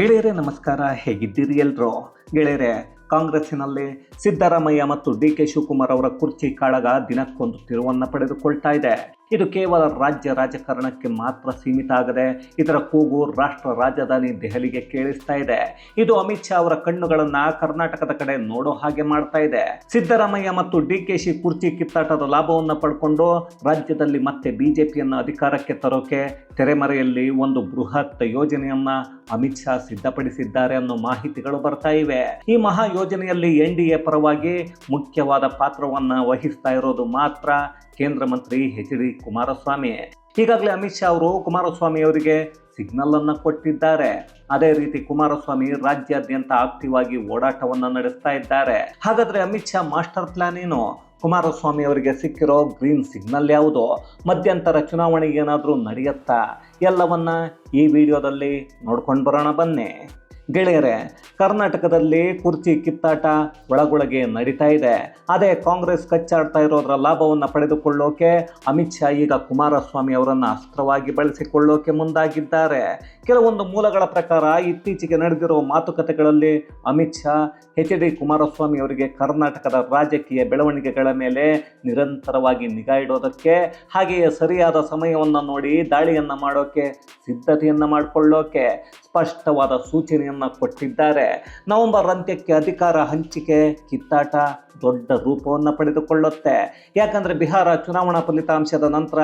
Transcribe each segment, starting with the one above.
ಗೆಳೆಯರೇ, ನಮಸ್ಕಾರ. ಹೇಗಿದ್ದೀರಿ ಎಲ್ರು? ಗೆಳೆಯರೇ, ಕಾಂಗ್ರೆಸ್ಸಿನಲ್ಲಿ ಸಿದ್ದರಾಮಯ್ಯ ಮತ್ತು ಡಿ ಕೆ ಶಿವಕುಮಾರ್ ಅವರ ಕುರ್ಚಿ ಕಾಳಗ ದಿನಕ್ಕೊಂದು ತಿರುವನ್ನ ಪಡೆದುಕೊಳ್ತಾ ಇದೆ. ಇದು ಕೇವಲ ರಾಜ್ಯ ರಾಜಕಾರಣಕ್ಕೆ ಮಾತ್ರ ಸೀಮಿತ ಆಗದೆ, ಇದರ ಕೂಗು ರಾಷ್ಟ್ರ ರಾಜಧಾನಿ ದೆಹಲಿಗೆ ಕೇಳಿಸ್ತಾ ಇದೆ. ಇದು ಅಮಿತ್ ಶಾ ಅವರ ಕಣ್ಣುಗಳನ್ನ ಕರ್ನಾಟಕದ ಕಡೆ ನೋಡೋ ಹಾಗೆ ಮಾಡ್ತಾ ಇದೆ. ಸಿದ್ದರಾಮಯ್ಯ ಮತ್ತು ಡಿ ಕೆ ಶಿ ಕುರ್ಚಿ ಕಿತ್ತಾಟದ ಲಾಭವನ್ನು ಪಡ್ಕೊಂಡು ರಾಜ್ಯದಲ್ಲಿ ಮತ್ತೆ ಬಿಜೆಪಿಯನ್ನು ಅಧಿಕಾರಕ್ಕೆ ತರೋಕೆ ತೆರೆಮರೆಯಲ್ಲಿ ಒಂದು ಬೃಹತ್ ಯೋಜನೆಯನ್ನ ಅಮಿತ್ ಶಾ ಸಿದ್ಧಪಡಿಸಿದ್ದಾರೆ ಅನ್ನೋ ಮಾಹಿತಿಗಳು ಬರ್ತಾ ಇವೆ. ಈ ಮಹಾ ಯೋಜನೆಯಲ್ಲಿ ಎನ್ ಡಿ ಎ ಪರವಾಗಿ ಮುಖ್ಯವಾದ ಪಾತ್ರವನ್ನ ವಹಿಸ್ತಾ ಇರೋದು ಮಾತ್ರ ಕೇಂದ್ರ ಮಂತ್ರಿ ಎಚ್ ಡಿ ಕುಮಾರಸ್ವಾಮಿ. ಈಗಾಗಲೇ ಅಮಿತ್ ಶಾ ಅವರು ಕುಮಾರಸ್ವಾಮಿ ಅವರಿಗೆ ಸಿಗ್ನಲ್ ಅನ್ನು ಕೊಟ್ಟಿದ್ದಾರೆ. ಅದೇ ರೀತಿ ಕುಮಾರಸ್ವಾಮಿ ರಾಜ್ಯಾದ್ಯಂತ ಆಕ್ಟಿವ್ ಆಗಿ ಓಡಾಟವನ್ನು ನಡೆಸ್ತಾ ಇದ್ದಾರೆ. ಹಾಗಾದ್ರೆ ಅಮಿತ್ ಶಾ ಮಾಸ್ಟರ್ ಪ್ಲಾನ್ ಏನು? ಕುಮಾರಸ್ವಾಮಿ ಅವರಿಗೆ ಸಿಕ್ಕಿರೋ ಗ್ರೀನ್ ಸಿಗ್ನಲ್ ಯಾವುದು? ಮಧ್ಯಂತರ ಚುನಾವಣೆಗೆ ಏನಾದರೂ ನಡೆಯುತ್ತಾ? ಎಲ್ಲವನ್ನ ಈ ವಿಡಿಯೋದಲ್ಲಿ ನೋಡ್ಕೊಂಡು ಬರೋಣ ಬನ್ನಿ. ಗೆಳೆಯರೆ, ಕರ್ನಾಟಕದಲ್ಲಿ ಕುರ್ಚಿ ಕಿತ್ತಾಟ ಒಳಗೊಳಗೆ ನಡೀತಾ ಇದೆ. ಅದೇ ಕಾಂಗ್ರೆಸ್ ಕಚ್ಚಾಡ್ತಾ ಇರೋದ್ರ ಲಾಭವನ್ನು ಪಡೆದುಕೊಳ್ಳೋಕೆ ಅಮಿತ್ ಶಾ ಈಗ ಕುಮಾರಸ್ವಾಮಿ ಅವರನ್ನು ಅಸ್ತ್ರವಾಗಿ ಬಳಸಿಕೊಳ್ಳೋಕೆ ಮುಂದಾಗಿದ್ದಾರೆ. ಕೆಲವೊಂದು ಮೂಲಗಳ ಪ್ರಕಾರ ಇತ್ತೀಚೆಗೆ ನಡೆದಿರೋ ಮಾತುಕತೆಗಳಲ್ಲಿ ಅಮಿತ್ ಶಾ, ಎಚ್ ಡಿ ಕುಮಾರಸ್ವಾಮಿ ಅವರಿಗೆ ಕರ್ನಾಟಕದ ರಾಜಕೀಯ ಬೆಳವಣಿಗೆಗಳ ಮೇಲೆ ನಿರಂತರವಾಗಿ ನಿಗಾ ಇಡೋದಕ್ಕೆ, ಹಾಗೆಯೇ ಸರಿಯಾದ ಸಮಯವನ್ನು ನೋಡಿ ದಾಳಿಯನ್ನು ಮಾಡೋಕೆ, ಸಿದ್ಧತೆಯನ್ನು ಮಾಡಿಕೊಳ್ಳೋಕೆ ಸ್ಪಷ್ಟವಾದ ಸೂಚನೆಯನ್ನು ಕೊಟ್ಟಿದ್ದಾರೆ. ನವೆಂಬರ್ ಅಂತ್ಯಕ್ಕೆ ಅಧಿಕಾರ ಹಂಚಿಕೆ ಕಿತ್ತಾಟ ದೊಡ್ಡ ರೂಪವನ್ನು ಪಡೆದುಕೊಳ್ಳುತ್ತೆ. ಯಾಕಂದರೆ ಬಿಹಾರ ಚುನಾವಣಾ ಫಲಿತಾಂಶದ ನಂತರ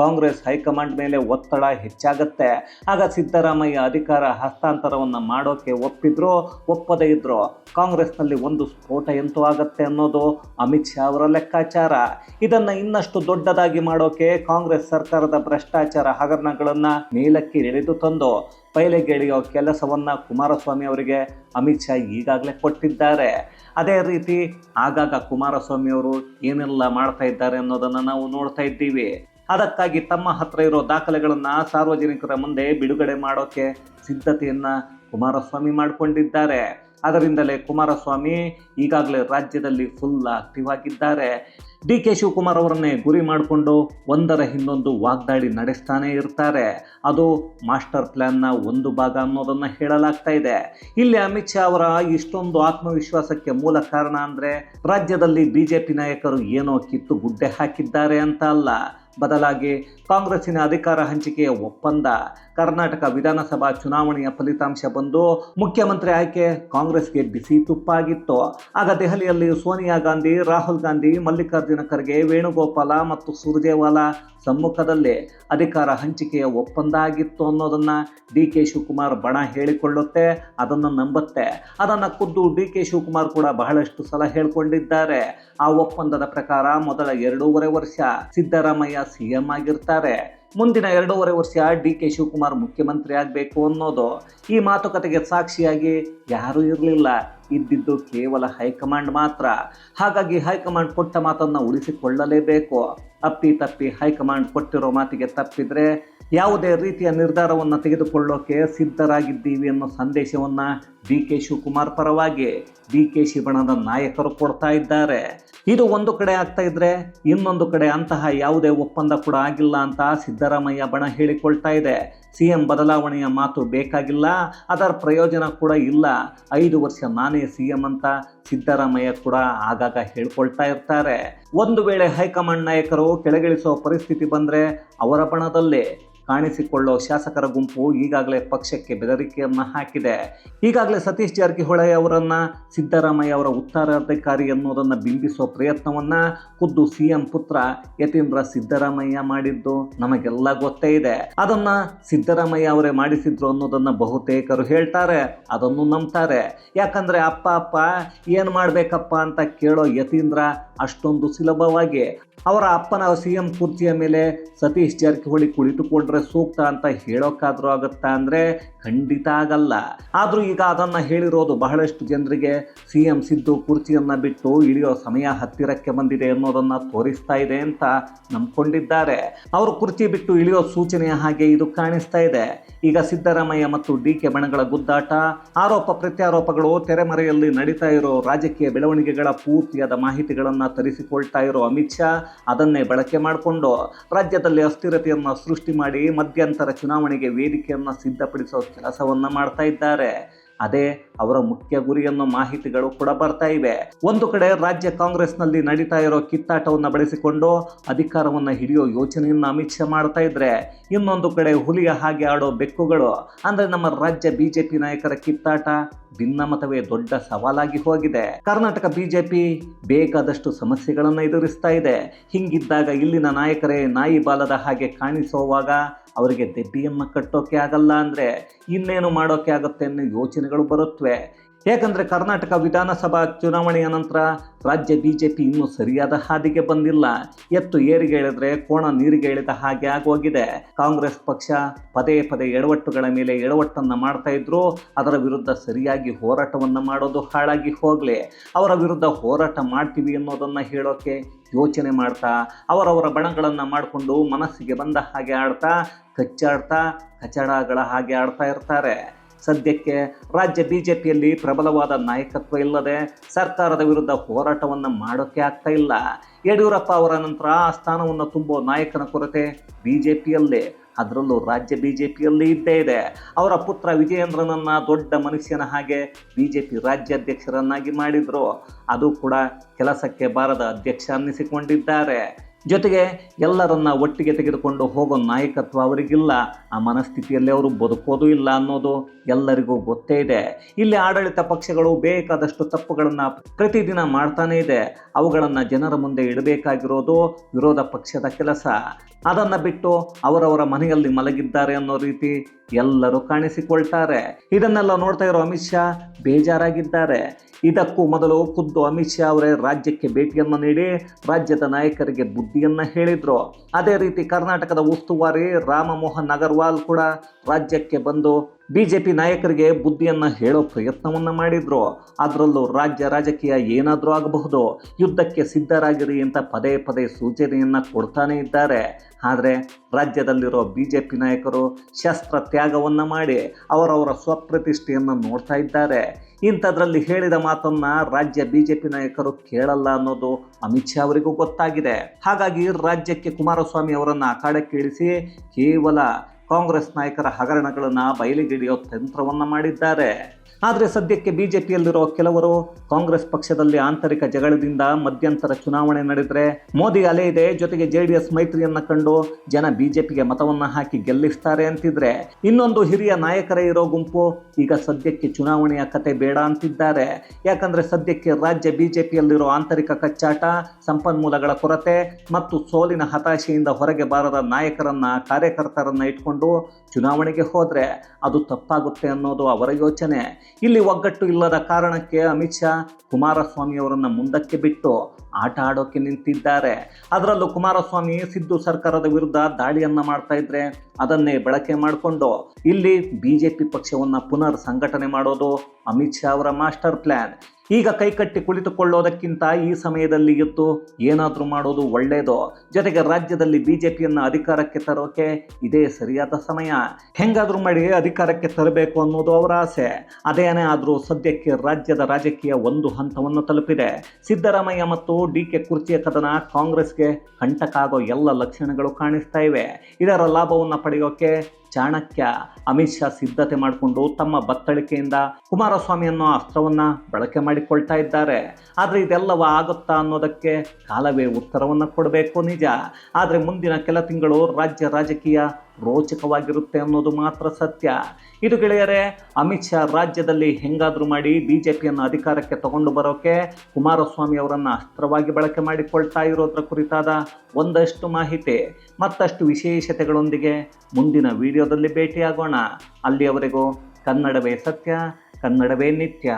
ಕಾಂಗ್ರೆಸ್ ಹೈಕಮಾಂಡ್ ಮೇಲೆ ಒತ್ತಡ ಹೆಚ್ಚಾಗತ್ತೆ. ಆಗ ಸಿದ್ದರಾಮಯ್ಯ ಅಧಿಕಾರ ಹಸ್ತಾಂತರವನ್ನು ಮಾಡೋಕೆ ಒಪ್ಪಿದ್ರೋ, ಒಪ್ಪದೇ ಇದ್ರು, ಕಾಂಗ್ರೆಸ್ನಲ್ಲಿ ಒಂದು ಸ್ಫೋಟ ಎಂತೂ ಆಗತ್ತೆ ಅನ್ನೋದು ಅಮಿತ್ ಶಾ ಅವರ ಲೆಕ್ಕಾಚಾರ. ಇದನ್ನು ಇನ್ನಷ್ಟು ದೊಡ್ಡದಾಗಿ ಮಾಡೋಕೆ ಕಾಂಗ್ರೆಸ್ ಸರ್ಕಾರದ ಭ್ರಷ್ಟಾಚಾರ ಹಗರಣಗಳನ್ನು ಮೇಲಕ್ಕೆ ಎಳೆದು ತಂದು ಪೈಲೆಗೆಳೆಯೋ ಕೆಲಸವನ್ನು ಕುಮಾರಸ್ವಾಮಿ ಅವರಿಗೆ ಅಮಿತ್ ಶಾ ಈಗಾಗಲೇ ಕೊಟ್ಟಿದ್ದಾರೆ. ಅದೇ ರೀತಿ, ಆಗಾಗ ಕುಮಾರಸ್ವಾಮಿ ಅವರು ಏನೆಲ್ಲ ಮಾಡ್ತಾ ಇದ್ದಾರೆ ಅನ್ನೋದನ್ನು ನಾವು ನೋಡ್ತಾ ಇದ್ದೀವಿ. ಅದಕ್ಕಾಗಿ ತಮ್ಮ ಹತ್ರ ಇರೋ ದಾಖಲೆಗಳನ್ನು ಸಾರ್ವಜನಿಕರ ಮುಂದೆ ಬಿಡುಗಡೆ ಮಾಡೋಕೆ ಸಿದ್ಧತೆಯನ್ನು ಕುಮಾರಸ್ವಾಮಿ ಮಾಡಿಕೊಂಡಿದ್ದಾರೆ. ಅದರಿಂದಲೇ ಕುಮಾರಸ್ವಾಮಿ ಈಗಾಗಲೇ ರಾಜ್ಯದಲ್ಲಿ ಫುಲ್ ಆಕ್ಟಿವ್ ಆಗಿದ್ದಾರೆ. ಡಿ ಕೆ ಶಿವಕುಮಾರ್ ಅವರನ್ನೇ ಗುರಿ ಮಾಡಿಕೊಂಡು ಒಂದರ ಹಿಂದೊಂದು ವಾಗ್ದಾಳಿ ನಡೆಸ್ತಾನೆ ಇರ್ತಾರೆ. ಅದು ಮಾಸ್ಟರ್ ಪ್ಲ್ಯಾನ್ನ ಒಂದು ಭಾಗ ಅನ್ನೋದನ್ನು ಹೇಳಲಾಗ್ತಾ ಇದೆ. ಇಲ್ಲಿ ಅಮಿತ್ ಶಾ ಅವರ ಇಷ್ಟೊಂದು ಆತ್ಮವಿಶ್ವಾಸಕ್ಕೆ ಮೂಲ ಕಾರಣ ಅಂದರೆ ರಾಜ್ಯದಲ್ಲಿ ಬಿ ಜೆ ಪಿ ನಾಯಕರು ಏನೋ ಕಿತ್ತು ಗುಡ್ಡೆ ಹಾಕಿದ್ದಾರೆ ಅಂತ ಅಲ್ಲ. ಬದಲಾಗಿ ಕಾಂಗ್ರೆಸ್ಸಿನ ಅಧಿಕಾರ ಹಂಚಿಕೆಯ ಒಪ್ಪಂದ, ಕರ್ನಾಟಕ ವಿಧಾನಸಭಾ ಚುನಾವಣೆಯ ಫಲಿತಾಂಶ ಬಂದು ಮುಖ್ಯಮಂತ್ರಿ ಆಯ್ಕೆ ಕಾಂಗ್ರೆಸ್ಗೆ ಬಿಸಿ ತುಪ್ಪಾಗಿತ್ತು. ಆಗ ದೆಹಲಿಯಲ್ಲಿ ಸೋನಿಯಾ ಗಾಂಧಿ, ರಾಹುಲ್ ಗಾಂಧಿ, ಮಲ್ಲಿಕಾರ್ಜುನ ಖರ್ಗೆ ವೇಣುಗೋಪಾಲ ಮತ್ತು ಸುರದೇವಾಲ ಸಮ್ಮುಖದಲ್ಲೇ ಅಧಿಕಾರ ಹಂಚಿಕೆಯ ಒಪ್ಪಂದ ಆಗಿತ್ತು ಅನ್ನೋದನ್ನು ಡಿ ಕೆ ಶಿವಕುಮಾರ್ ಬಣ ಹೇಳಿಕೊಳ್ಳುತ್ತೆ, ಅದನ್ನು ನಂಬುತ್ತೆ. ಅದನ್ನು ಖುದ್ದು ಡಿ ಕೆ ಶಿವಕುಮಾರ್ ಕೂಡ ಬಹಳಷ್ಟು ಸಲ ಹೇಳಿಕೊಂಡಿದ್ದಾರೆ. ಆ ಒಪ್ಪಂದದ ಪ್ರಕಾರ ಮೊದಲ ಎರಡೂವರೆ ವರ್ಷ ಸಿದ್ದರಾಮಯ್ಯ ಸಿ ಎಂ ಆಗಿರ್ತಾರೆ. ಮುಂದಿನ ಎರಡೂವರೆ ವರ್ಷ ಡಿ ಕೆ ಶಿವಕುಮಾರ್ ಮುಖ್ಯಮಂತ್ರಿ ಆಗಬೇಕು ಅನ್ನೋದು ಈ ಮಾತುಕತೆಗೆ ಸಾಕ್ಷಿಯಾಗಿ ಯಾರೂ ಇರಲಿಲ್ಲ. ಇದ್ದಿದ್ದು ಕೇವಲ ಹೈಕಮಾಂಡ್ ಮಾತ್ರ. ಹಾಗಾಗಿ ಹೈಕಮಾಂಡ್ ಕೊಟ್ಟ ಮಾತನ್ನು ಉಳಿಸಿಕೊಳ್ಳಲೇಬೇಕು. ಅಪ್ಪಿ ತಪ್ಪಿ ಹೈಕಮಾಂಡ್ ಕೊಟ್ಟಿರೋ ಮಾತಿಗೆ ತಪ್ಪಿದರೆ ಯಾವುದೇ ರೀತಿಯ ನಿರ್ಧಾರವನ್ನು ತೆಗೆದುಕೊಳ್ಳೋಕೆ ಸಿದ್ಧರಾಗಿದ್ದೀವಿ ಅನ್ನೋ ಸಂದೇಶವನ್ನು ಡಿ ಕೆ ಶಿವಕುಮಾರ್ ಪರವಾಗಿ ಡಿ ಕೆ ಶಿ ಬಣದ ನಾಯಕರು ಕೊಡ್ತಾ ಇದ್ದಾರೆ. ಇದು ಒಂದು ಕಡೆ ಆಗ್ತಾ ಇದ್ರೆ ಇನ್ನೊಂದು ಕಡೆ ಅಂತಹ ಯಾವುದೇ ಒಪ್ಪಂದ ಕೂಡ ಆಗಿಲ್ಲ ಅಂತ ಸಿದ್ದರಾಮಯ್ಯ ಬಣ ಹೇಳಿಕೊಳ್ತಾ ಇದೆ. ಸಿ ಎಂ ಬದಲಾವಣೆಯ ಮಾತು ಬೇಕಾಗಿಲ್ಲ, ಅದರ ಪ್ರಯೋಜನ ಕೂಡ ಇಲ್ಲ. ಐದು ವರ್ಷ ನಾನೇ ಸಿ ಎಂ ಅಂತ ಸಿದ್ದರಾಮಯ್ಯ ಕೂಡ ಆಗಾಗ ಹೇಳ್ಕೊಳ್ತಾ ಇರ್ತಾರೆ. ಒಂದು ವೇಳೆ ಹೈಕಮಾಂಡ್ ನಾಯಕರು ಕೆಳಗಿಳಿಸುವ ಪರಿಸ್ಥಿತಿ ಬಂದರೆ ಅವರ ಬಣದಲ್ಲೇ. ಕಾಣಿಸಿಕೊಳ್ಳೋ ಶಾಸಕರ ಗುಂಪು ಈಗಾಗಲೇ ಪಕ್ಷಕ್ಕೆ ಬೆದರಿಕೆಯನ್ನು ಹಾಕಿದೆ. ಈಗಾಗಲೇ ಸತೀಶ್ ಜಾರಕಿಹೊಳಿ ಅವರನ್ನ ಸಿದ್ದರಾಮಯ್ಯ ಅವರ ಉತ್ತರಾಧಿಕಾರಿ ಎನ್ನುವುದನ್ನು ಬಿಂಬಿಸುವ ಪ್ರಯತ್ನವನ್ನು ಖುದ್ದು ಸಿಎಂ ಪುತ್ರ ಯತೀಂದ್ರ ಸಿದ್ದರಾಮಯ್ಯ ಮಾಡಿದ್ದು ನಮಗೆಲ್ಲ ಗೊತ್ತೇ ಇದೆ. ಅದನ್ನು ಸಿದ್ದರಾಮಯ್ಯ ಅವರೇ ಮಾಡಿಸಿದ್ರು ಅನ್ನೋದನ್ನು ಬಹುತೇಕರು ಹೇಳ್ತಾರೆ, ಅದನ್ನು ನಂಬ್ತಾರೆ. ಯಾಕಂದರೆ ಅಪ್ಪ ಅಪ್ಪ, ಏನು ಮಾಡಬೇಕಪ್ಪ ಅಂತ ಕೇಳೋ ಯತೀಂದ್ರ ಅಷ್ಟೊಂದು ಸುಲಭವಾಗಿ ಅವರ ಅಪ್ಪನ ಸಿಎಂ ಕುರ್ಚಿಯ ಮೇಲೆ ಸತೀಶ್ ಜಾರಕಿಹೊಳಿ ಕುಳಿತುಕೊಂಡ್ರೆ ಸೂಕ್ತ ಅಂತ ಹೇಳೋಕ್ಕಾದ್ರೂ ಆಗುತ್ತಾ ಅಂದರೆ ಖಂಡಿತ ಆಗಲ್ಲ. ಆದರೂ ಈಗ ಅದನ್ನು ಹೇಳಿರೋದು ಬಹಳಷ್ಟು ಜನರಿಗೆ ಸಿ ಎಂ ಸಿದ್ದು ಕುರ್ಚಿಯನ್ನು ಬಿಟ್ಟು ಇಳಿಯೋ ಸಮಯ ಹತ್ತಿರಕ್ಕೆ ಬಂದಿದೆ ಅನ್ನೋದನ್ನು ತೋರಿಸ್ತಾ ಇದೆ ಅಂತ ನಂಬ್ಕೊಂಡಿದ್ದಾರೆ. ಅವರು ಕುರ್ಚಿ ಬಿಟ್ಟು ಇಳಿಯೋ ಸೂಚನೆಯ ಹಾಗೆ ಇದು ಕಾಣಿಸ್ತಾ ಇದೆ. ಈಗ ಸಿದ್ದರಾಮಯ್ಯ ಮತ್ತು ಡಿ ಕೆ ಬಣಗಳ ಗುದ್ದಾಟ, ಆರೋಪ ಪ್ರತ್ಯಾರೋಪಗಳು, ತೆರೆಮರೆಯಲ್ಲಿ ನಡೀತಾ ಇರೋ ರಾಜಕೀಯ ಬೆಳವಣಿಗೆಗಳ ಪೂರ್ತಿಯಾದ ಮಾಹಿತಿಗಳನ್ನು ತರಿಸಿಕೊಳ್ತಾ ಇರೋ ಅಮಿತ್ ಶಾ ಅದನ್ನೇ ಬಳಕೆ ಮಾಡಿಕೊಂಡು ರಾಜ್ಯದಲ್ಲಿ ಅಸ್ಥಿರತೆಯನ್ನು ಸೃಷ್ಟಿ ಮಾಡಿ ಮಧ್ಯಂತರ ಚುನಾವಣೆಗೆ ವೇದಿಕೆಯನ್ನು ಸಿದ್ಧಪಡಿಸೋ ಕೆಲಸವನ್ನು ಮಾಡ್ತಾ ಇದ್ದಾರೆ. ಅದೇ ಅವರ ಮುಖ್ಯ ಗುರಿಯನ್ನು ಮಾಹಿತಿಗಳು ಕೂಡ ಬರ್ತಾ ಇವೆ. ಒಂದು ಕಡೆ ರಾಜ್ಯ ಕಾಂಗ್ರೆಸ್ನಲ್ಲಿ ನಡೀತಾ ಇರೋ ಕಿತ್ತಾಟವನ್ನು ಬಳಸಿಕೊಂಡು ಅಧಿಕಾರವನ್ನು ಹಿಡಿಯೋ ಯೋಚನೆಯನ್ನು ಅಮಿತ್ ಶಾ ಮಾಡ್ತಾ ಇದ್ರೆ, ಇನ್ನೊಂದು ಕಡೆ ಹುಲಿಯ ಹಾಗೆ ಆಡೋ ಬೆಕ್ಕುಗಳು, ಅಂದ್ರೆ ನಮ್ಮ ರಾಜ್ಯ ಬಿಜೆಪಿ ನಾಯಕರ ಕಿತ್ತಾಟ ಭಿನ್ನಮತವೇ ದೊಡ್ಡ ಸವಾಲಾಗಿ ಹೋಗಿದೆ. ಕರ್ನಾಟಕ ಬಿಜೆಪಿ ಬೇಕಾದಷ್ಟು ಸಮಸ್ಯೆಗಳನ್ನು ಎದುರಿಸ್ತಾ ಇದೆ. ಹಿಂಗಿದ್ದಾಗ ಇಲ್ಲಿನ ನಾಯಕರೇ ನಾಯಿ ಬಾಲದ ಹಾಗೆ ಕಾಣಿಸುವಾಗ ಅವರಿಗೆ ದೆಬ್ಬಿಯನ್ನು ಕಟ್ಟೋಕೆ ಆಗಲ್ಲ ಅಂದರೆ ಇನ್ನೇನು ಮಾಡೋಕೆ ಆಗುತ್ತೆ ಅನ್ನೋ ಯೋಚನೆಗಳು ಬರುತ್ತವೆ ಏಕೆಂದರೆ ಕರ್ನಾಟಕ ವಿಧಾನಸಭಾ ಚುನಾವಣೆಯ ನಂತರ ರಾಜ್ಯ ಬಿ ಜೆ ಪಿ ಇನ್ನೂ ಸರಿಯಾದ ಹಾದಿಗೆ ಬಂದಿಲ್ಲ. ಎತ್ತು ಏರಿಗೆ ಎಳೆದ್ರೆ ಕೋಣ ನೀರಿಗೆ ಎಳೆದ ಹಾಗೆ ಆಗೋಗಿದೆ. ಕಾಂಗ್ರೆಸ್ ಪಕ್ಷ ಪದೇ ಪದೇ ಎಡವಟ್ಟುಗಳ ಮೇಲೆ ಎಡವಟ್ಟನ್ನು ಮಾಡ್ತಾ ಇದ್ರು. ಅದರ ವಿರುದ್ಧ ಸರಿಯಾಗಿ ಹೋರಾಟವನ್ನು ಮಾಡೋದು ಹಾಳಾಗಿ ಹೋಗಲಿ. ಅವರ ವಿರುದ್ಧ ಹೋರಾಟ ಮಾಡ್ತೀವಿ ಅನ್ನೋದನ್ನು ಹೇಳೋಕೆ ಯೋಚನೆ ಮಾಡ್ತಾ, ಅವರವರ ಬಣಗಳನ್ನು ಮಾಡಿಕೊಂಡು ಮನಸ್ಸಿಗೆ ಬಂದ ಹಾಗೆ ಆಡ್ತಾ, ಕಚ್ಚಾಡ್ತಾ, ಕಚಡಗಳ ಹಾಗೆ ಆಡ್ತಾ ಇರ್ತಾರೆ. ಸದ್ಯಕ್ಕೆ ರಾಜ್ಯ ಬಿ ಜೆ ಪಿಯಲ್ಲಿ ಪ್ರಬಲವಾದ ನಾಯಕತ್ವ ಇಲ್ಲದೆ ಸರ್ಕಾರದ ವಿರುದ್ಧ ಹೋರಾಟವನ್ನು ಮಾಡೋಕ್ಕೆ ಆಗ್ತಾ ಇಲ್ಲ. ಯಡಿಯೂರಪ್ಪ ಅವರ ನಂತರ ಆ ಸ್ಥಾನವನ್ನು ತುಂಬೋ ನಾಯಕನ ಕೊರತೆ ಬಿ ಜೆ ಪಿಯಲ್ಲೇ ಅದರಲ್ಲೂ ರಾಜ್ಯ ಬಿ ಜೆ ಪಿಯಲ್ಲಿ ಇದ್ದೇ ಇದೆ. ಅವರ ಪುತ್ರ ವಿಜಯೇಂದ್ರನನ್ನ ದೊಡ್ಡ ಮನುಷ್ಯನ ಹಾಗೆ ಬಿ ಜೆ ಪಿ ರಾಜ್ಯಾಧ್ಯಕ್ಷರನ್ನಾಗಿ ಮಾಡಿದರು. ಅದು ಕೂಡ ಕೆಲಸಕ್ಕೆ ಬಾರದ ಅಧ್ಯಕ್ಷ ಅನ್ನಿಸಿಕೊಂಡಿದ್ದಾರೆ. ಜೊತೆಗೆ ಎಲ್ಲರನ್ನ ಒಟ್ಟಿಗೆ ತೆಗೆದುಕೊಂಡು ಹೋಗೋ ನಾಯಕತ್ವ ಅವರಿಗಿಲ್ಲ. ಆ ಮನಸ್ಥಿತಿಯಲ್ಲಿ ಅವರು ಬದುಕೋದು ಇಲ್ಲ ಅನ್ನೋದು ಎಲ್ಲರಿಗೂ ಗೊತ್ತೇ ಇದೆ. ಇಲ್ಲಿ ಆಡಳಿತ ಪಕ್ಷಗಳು ಬೇಕಾದಷ್ಟು ತಪ್ಪುಗಳನ್ನು ಪ್ರತಿದಿನ ಮಾಡ್ತಾನೇ ಇದೆ. ಅವುಗಳನ್ನು ಜನರ ಮುಂದೆ ಇಡಬೇಕಾಗಿರೋದು ವಿರೋಧ ಪಕ್ಷದ ಕೆಲಸ. ಅದನ್ನು ಬಿಟ್ಟು ಅವರವರ ಮನೆಯಲ್ಲಿ ಮಲಗಿದ್ದಾರೆ ಅನ್ನೋ ರೀತಿ ಎಲ್ಲರೂ ಕಾಣಿಸಿಕೊಳ್ತಾರೆ. ಇದನ್ನೆಲ್ಲ ನೋಡ್ತಾ ಇರೋ ಅಮಿತ್ ಶಾ ಬೇಜಾರಾಗಿದ್ದಾರೆ. ಇದಕ್ಕೂ ಮೊದಲು ಖುದ್ದು ಅಮಿತ್ ಶಾ ಅವರೇ ರಾಜ್ಯಕ್ಕೆ ಭೇಟಿಯನ್ನು ನೀಡಿ ರಾಜ್ಯದ ನಾಯಕರಿಗೆ ಬುದ್ಧಿಯನ್ನು ಹೇಳಿದರು. ಅದೇ ರೀತಿ ಕರ್ನಾಟಕದ ಉಸ್ತುವಾರಿ ರಾಮಮೋಹನ್ ಅಗರ್ವಾಲ್ ಕೂಡ ರಾಜ್ಯಕ್ಕೆ ಬಂದು ಬಿಜೆಪಿ ನಾಯಕರಿಗೆ ಬುದ್ಧಿಯನ್ನು ಹೇಳೋ ಪ್ರಯತ್ನವನ್ನು ಮಾಡಿದ್ರು. ಅದರಲ್ಲೂ ರಾಜ್ಯ ರಾಜಕೀಯ ಏನಾದರೂ ಆಗಬಹುದು, ಯುದ್ಧಕ್ಕೆ ಸಿದ್ಧರಾಗಿರಿ ಅಂತ ಪದೇ ಪದೇ ಸೂಚನೆಯನ್ನು ಕೊಡ್ತಾನೆ ಇದ್ದಾರೆ. ಆದರೆ ರಾಜ್ಯದಲ್ಲಿರೋ ಬಿ ಜೆ ಪಿ ನಾಯಕರು ಶಸ್ತ್ರ ತ್ಯಾಗವನ್ನು ಮಾಡಿ ಅವರವರ ಸ್ವಪ್ರತಿಷ್ಠೆಯನ್ನು ನೋಡ್ತಾ ಇದ್ದಾರೆ. ಇಂಥದ್ರಲ್ಲಿ ಹೇಳಿದ ಮಾತನ್ನ ರಾಜ್ಯ ಬಿಜೆಪಿ ನಾಯಕರು ಕೇಳಲ್ಲ ಅನ್ನೋದು ಅಮಿತ್ ಶಾ ಅವರಿಗೂ ಗೊತ್ತಾಗಿದೆ. ಹಾಗಾಗಿ ರಾಜ್ಯಕ್ಕೆ ಕುಮಾರಸ್ವಾಮಿ ಅವರನ್ನು ಅಖಾಡಕ್ಕೆ ಇಳಿಸಿ ಕೇವಲ ಕಾಂಗ್ರೆಸ್ ನಾಯಕರ ಹಗರಣಗಳನ್ನು ಬಯಲಿಗಿಡಿಯೋ ತಂತ್ರವನ್ನು ಮಾಡಿದ್ದಾರೆ. ಆದರೆ ಸದ್ಯಕ್ಕೆ ಬಿಜೆಪಿಯಲ್ಲಿರೋ ಕೆಲವರು ಕಾಂಗ್ರೆಸ್ ಪಕ್ಷದಲ್ಲಿ ಆಂತರಿಕ ಜಗಳದಿಂದ ಮಧ್ಯಂತರ ಚುನಾವಣೆ ನಡೆದರೆ ಮೋದಿ ಅಲೆ ಇದೆ, ಜೊತೆಗೆ ಜೆ ಡಿ ಎಸ್ ಮೈತ್ರಿಯನ್ನ ಕಂಡು ಜನ ಬಿಜೆಪಿಗೆ ಮತವನ್ನ ಹಾಕಿ ಗೆಲ್ಲಿಸ್ತಾರೆ ಅಂತಿದ್ರೆ. ಇನ್ನೊಂದು ಹಿರಿಯ ನಾಯಕರೇ ಇರೋ ಗುಂಪು ಈಗ ಸದ್ಯಕ್ಕೆ ಚುನಾವಣೆಯ ಕತೆ ಬೇಡ ಅಂತಿದ್ದಾರೆ. ಯಾಕಂದ್ರೆ ಸದ್ಯಕ್ಕೆ ರಾಜ್ಯ ಬಿಜೆಪಿಯಲ್ಲಿರೋ ಆಂತರಿಕ ಕಚ್ಚಾಟ, ಸಂಪನ್ಮೂಲಗಳ ಕೊರತೆ ಮತ್ತು ಸೋಲಿನ ಹತಾಶೆಯಿಂದ ಹೊರಗೆ ಬಾರದ ನಾಯಕರನ್ನ, ಕಾರ್ಯಕರ್ತರನ್ನ ಇಟ್ಕೊಂಡು ಚುನಾವಣೆಗೆ ಹೋದರೆ ಅದು ತಪ್ಪಾಗುತ್ತೆ ಅನ್ನೋದು ಅವರ ಯೋಚನೆ. ಇಲ್ಲಿ ಒಗ್ಗಟ್ಟು ಇಲ್ಲದ ಕಾರಣಕ್ಕೆ ಅಮಿತ್ ಶಾ ಕುಮಾರಸ್ವಾಮಿ ಅವರನ್ನು ಮುಂದಕ್ಕೆ ಬಿಟ್ಟು ಆಟ ಆಡೋಕೆ ನಿಂತಿದ್ದಾರೆ. ಅದರಲ್ಲೂ ಕುಮಾರಸ್ವಾಮಿ ಸಿದ್ದು ಸರ್ಕಾರದ ವಿರುದ್ಧ ದಾಳಿಯನ್ನು ಮಾಡ್ತಾ ಇದ್ರೆ ಅದನ್ನೇ ಬಳಕೆ ಮಾಡಿಕೊಂಡು ಇಲ್ಲಿ ಬಿಜೆಪಿ ಪಕ್ಷವನ್ನ ಪುನರ್ ಸಂಘಟನೆ ಮಾಡೋದು ಅಮಿತ್ ಶಾ ಅವರ ಮಾಸ್ಟರ್ ಪ್ಲಾನ್. ಈಗ ಕೈಕಟ್ಟಿ ಕುಳಿತುಕೊಳ್ಳೋದಕ್ಕಿಂತ ಈ ಸಮಯದಲ್ಲಿ ಎದ್ದು ಏನಾದರೂ ಮಾಡೋದು ಒಳ್ಳೆಯದು ಜೊತೆಗೆ ರಾಜ್ಯದಲ್ಲಿ ಬಿಜೆಪಿಯನ್ನು ಅಧಿಕಾರಕ್ಕೆ ತರೋಕೆ ಇದೇ ಸರಿಯಾದ ಸಮಯ. ಹೆಂಗಾದರೂ ಮಾಡಿ ಅಧಿಕಾರಕ್ಕೆ ತರಬೇಕು ಅನ್ನೋದು ಅವರ ಆಸೆ. ಅದೇನೇ ಆದರೂ ಸದ್ಯಕ್ಕೆ ರಾಜ್ಯದ ರಾಜಕೀಯ ಒಂದು ಹಂತವನ್ನು ತಲುಪಿದೆ. ಸಿದ್ದರಾಮಯ್ಯ ಮತ್ತು ಡಿ ಕೆ ಕುರ್ಚಿಯ ಕದನ ಕಾಂಗ್ರೆಸ್ಗೆ ಕಂಟಕಾಗೋ ಎಲ್ಲ ಲಕ್ಷಣಗಳು ಕಾಣಿಸ್ತಾ ಇವೆ. ಇದರ ಲಾಭವನ್ನು pero digo, ¿qué, Chanakya Amit Shah ಸಿದ್ಧತೆ ಮಾಡಿಕೊಂಡು ತಮ್ಮ ಬತ್ತಳಿಕೆಯಿಂದ ಕುಮಾರಸ್ವಾಮಿ ಅನ್ನೋ ಅಸ್ತ್ರವನ್ನ ಬಳಕೆ ಮಾಡಿಕೊಳ್ತಾ ಇದ್ದಾರೆ. ಆದರೆ ಇದೆಲ್ಲವ ಆಗುತ್ತಾ ಅನ್ನೋದಕ್ಕೆ ಕಾಲವೇ ಉತ್ತರವನ್ನು ಕೊಡಬೇಕು ನಿಜ. ಆದರೆ ಮುಂದಿನ ಕೆಲ ತಿಂಗಳು ರಾಜ್ಯ ರಾಜಕೀಯ ರೋಚಕವಾಗಿರುತ್ತೆ ಅನ್ನೋದು ಮಾತ್ರ ಸತ್ಯ. ಇದು ಗೆಳೆಯರೆ, ಅಮಿತ್ ಶಾ ರಾಜ್ಯದಲ್ಲಿ ಹೆಂಗಾದರೂ ಮಾಡಿ ಬಿ ಜೆ ಪಿಯನ್ನು ಅಧಿಕಾರಕ್ಕೆ ತಗೊಂಡು ಬರೋಕೆ ಕುಮಾರಸ್ವಾಮಿ ಅವರನ್ನು ಅಸ್ತ್ರವಾಗಿ ಬಳಕೆ ಮಾಡಿಕೊಳ್ತಾ ಇರೋದ್ರ ಕುರಿತಾದ ಒಂದಷ್ಟು ಮಾಹಿತಿ. ಮತ್ತಷ್ಟು ವಿಶೇಷತೆಗಳೊಂದಿಗೆ ಮುಂದಿನ ವಿಡಿಯೋದಲ್ಲಿ ಭೇಟಿಯಾಗೋಣ. ಅಲ್ಲಿಯವರೆಗೂ ಕನ್ನಡವೇ ಸತ್ಯ ಕನ್ನಡವೇ ನಿತ್ಯ.